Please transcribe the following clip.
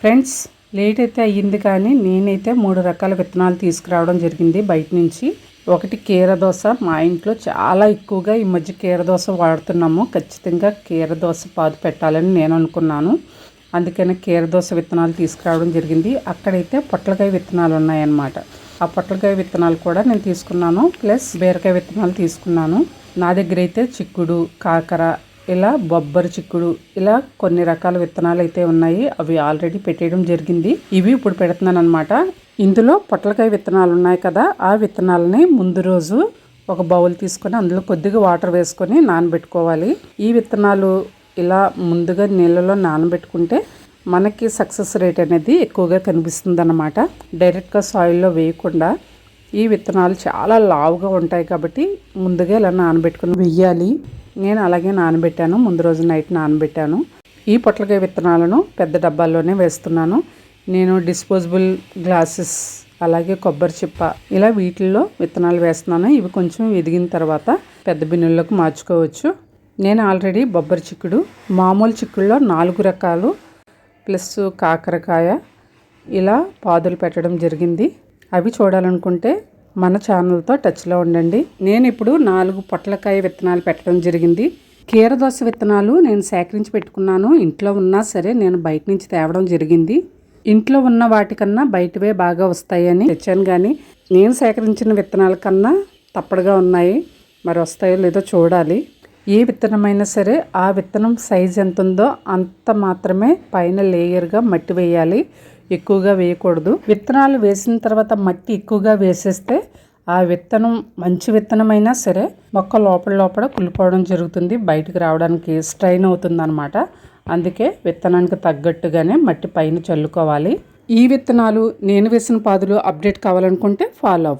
Friends late అయితే అయ్యింది కానీ నేనైతే మూడు రకాల విత్తనాలు తీసుకురావడం జరిగింది బయట నుంచి. ఒకటి కీర దోశ. మా ఇంట్లో చాలా ఎక్కువగా ఈ మధ్య కీరదోస వాడుతున్నాము. ఖచ్చితంగా కీరదోస పాదు పెట్టాలని నేను అనుకున్నాను. అందుకని కీరదోస విత్తనాలు తీసుకురావడం జరిగింది. అక్కడైతే పొట్లకాయ విత్తనాలు ఉన్నాయన్నమాట. ఆ పొట్లకాయ విత్తనాలు కూడా నేను తీసుకున్నాను. ప్లస్ బీరకాయ విత్తనాలు తీసుకున్నాను. నా దగ్గర అయితే చిక్కుడు కాకర ఇలా బొబ్బరి చిక్కుడు ఇలా కొన్ని రకాల విత్తనాలు అయితే ఉన్నాయి. అవి ఆల్రెడీ పెట్టేయడం జరిగింది. ఇవి ఇప్పుడు పెడుతున్నాను అనమాట ఇందులో పొట్లకాయ విత్తనాలు ఉన్నాయి కదా ఆ విత్తనాలని ముందు రోజు ఒక బౌల్ తీసుకొని అందులో కొద్దిగా వాటర్ వేసుకొని నానబెట్టుకోవాలి. ఈ విత్తనాలు ఇలా ముందుగా నీళ్ళలో నానబెట్టుకుంటే మనకి సక్సెస్ రేట్ అనేది ఎక్కువగా కనిపిస్తుంది అనమాట డైరెక్ట్గా సాయిల్లో వేయకుండా ఈ విత్తనాలు చాలా లావుగా ఉంటాయి కాబట్టి ముందుగా ఇలా నానబెట్టుకుని వెయ్యాలి. నేను అలాగే నానబెట్టాను. ముందు రోజు నైట్ నానబెట్టాను. ఈ పొట్లకాయ విత్తనాలను పెద్ద డబ్బాల్లోనే వేస్తున్నాను. నేను డిస్పోజబుల్ గ్లాసెస్ అలాగే కొబ్బరి చిప్ప ఇలా వీటిల్లో విత్తనాలు వేస్తున్నాను. ఇవి కొంచెం ఎదిగిన తర్వాత పెద్ద బిన్నుల్లోకి మార్చుకోవచ్చు. నేను ఆల్రెడీ బొబ్బరి చిక్కుడు మామూలు చిక్కుల్లో నాలుగు రకాలు ప్లస్ కాకరకాయ ఇలా పాదులు పెట్టడం జరిగింది. అవి చూడాలనుకుంటే మన ఛానల్తో టచ్లో ఉండండి. నేను ఇప్పుడు నాలుగు పొట్లకాయ విత్తనాలు పెట్టడం జరిగింది. కీరదోస విత్తనాలు నేను సేకరించి పెట్టుకున్నాను. ఇంట్లో ఉన్నా సరే నేను బయట నుంచి తేవడం జరిగింది. ఇంట్లో ఉన్న వాటికన్నా బయటవే బాగా వస్తాయని తెచ్చాను కానీ నేను సేకరించిన విత్తనాల కన్నా తప్పడుగా ఉన్నాయి. మరి వస్తాయో లేదో చూడాలి. ఏ విత్తనమైనా సరే ఆ విత్తనం సైజ్ ఎంత ఉందో అంత మాత్రమే పైన లేయర్గా మట్టి వేయాలి. ఎక్కువగా వేయకూడదు. విత్తనాలు వేసిన తర్వాత మట్టి ఎక్కువగా వేసేస్తే ఆ విత్తనం మంచి విత్తనమైనా సరే మొక్క లోపల లోపల కులిపోవడం జరుగుతుంది. బయటకు రావడానికి స్ట్రైన్ అవుతుంది అనమాట అందుకే విత్తనానికి తగ్గట్టుగానే మట్టి పైన చల్లుకోవాలి. ఈ విత్తనాలు నేను వేసిన పాదులు అప్డేట్ కావాలనుకుంటే ఫాలో అవ్వండి